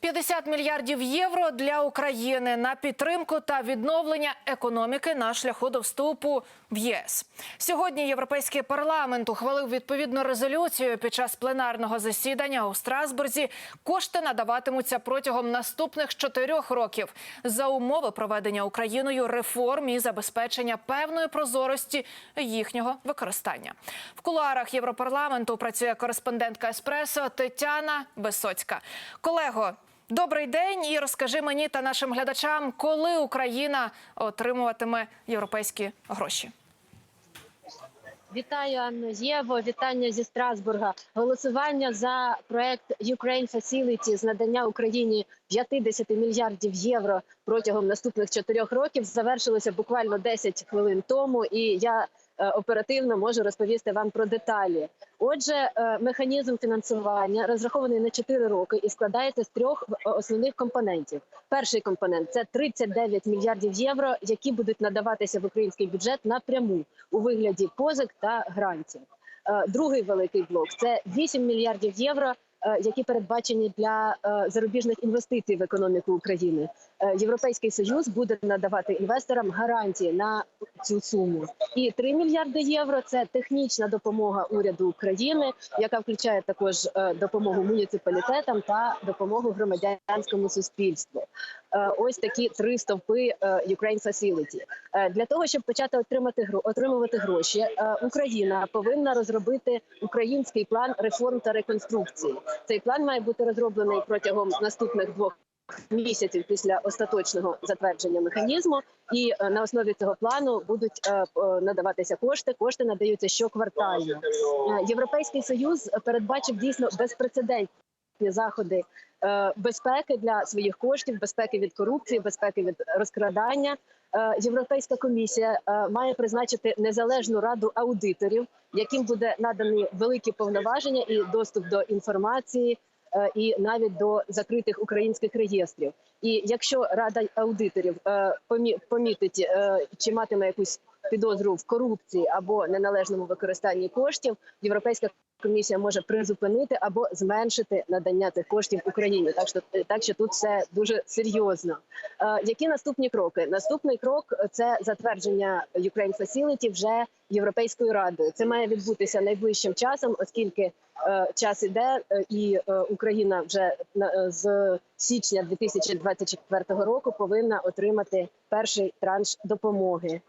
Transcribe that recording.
50 мільярдів євро для України на підтримку та відновлення економіки на шляху до вступу в ЄС. Сьогодні Європейський парламент ухвалив відповідну резолюцію під час пленарного засідання у Страсбурзі. Кошти надаватимуться протягом наступних чотирьох років за умови проведення Україною реформ і забезпечення певної прозорості їхнього використання. В кулуарах Європарламенту працює кореспондентка Еспресо Тетяна Висоцька. Колего, добрий день і розкажи мені та нашим глядачам, коли Україна отримуватиме європейські гроші. Вітаю Анну Єво, вітання зі Страсбурга. Голосування за проект Ukraine Facility з надання Україні 50 мільярдів євро протягом наступних чотирьох років завершилося буквально 10 хвилин тому, і я оперативно можу розповісти вам про деталі. Отже, е, механізм фінансування розрахований на 4 роки і складається з трьох е, основних компонентів. Перший компонент це 39 мільярдів євро, які будуть надаватися в український бюджет напряму у вигляді позик та грантів. Е, Другий великий блок це 8 мільярдів євро, е, які передбачені для е, зарубіжних інвестицій в економіку України. Е, Європейський союз буде надавати інвесторам гарантії на цю суму. І 3 мільярди євро це технічна допомога уряду України, яка включає також е, допомогу муніципалітетам та допомогу громадянському суспільству. Е, Ось такі три стовпи Ukraine Facility. Для того щоб почати отримати отримувати гроші, Україна повинна розробити український план реформ та реконструкції. Цей план має бути розроблений протягом наступних двох. Місяців після остаточного затвердження механізму, і е, на основі цього плану будуть е, е, надаватися кошти. Кошти надаються щоквартально. Європейський союз передбачив дійсно безпрецедентні заходи безпеки для своїх коштів, безпеки від корупції, безпеки від розкрадання. Європейська комісія має призначити незалежну раду аудиторів, яким буде надані великі повноваження і доступ до інформації. Е, І навіть до закритих українських реєстрів, і якщо рада аудиторів е, помі- помітить е, чи матиме якусь підозру в корупції або неналежному використанні коштів, європейська комісія може призупинити або зменшити надання цих коштів Україні. Так що так що тут все дуже серйозно. Е, які наступні кроки? Наступний крок це затвердження Ukraine Facility вже європейською радою. Це має відбутися найближчим часом, оскільки е, час іде, е, і е, Україна вже на- з січня 2024 року повинна отримати перший транш допомоги.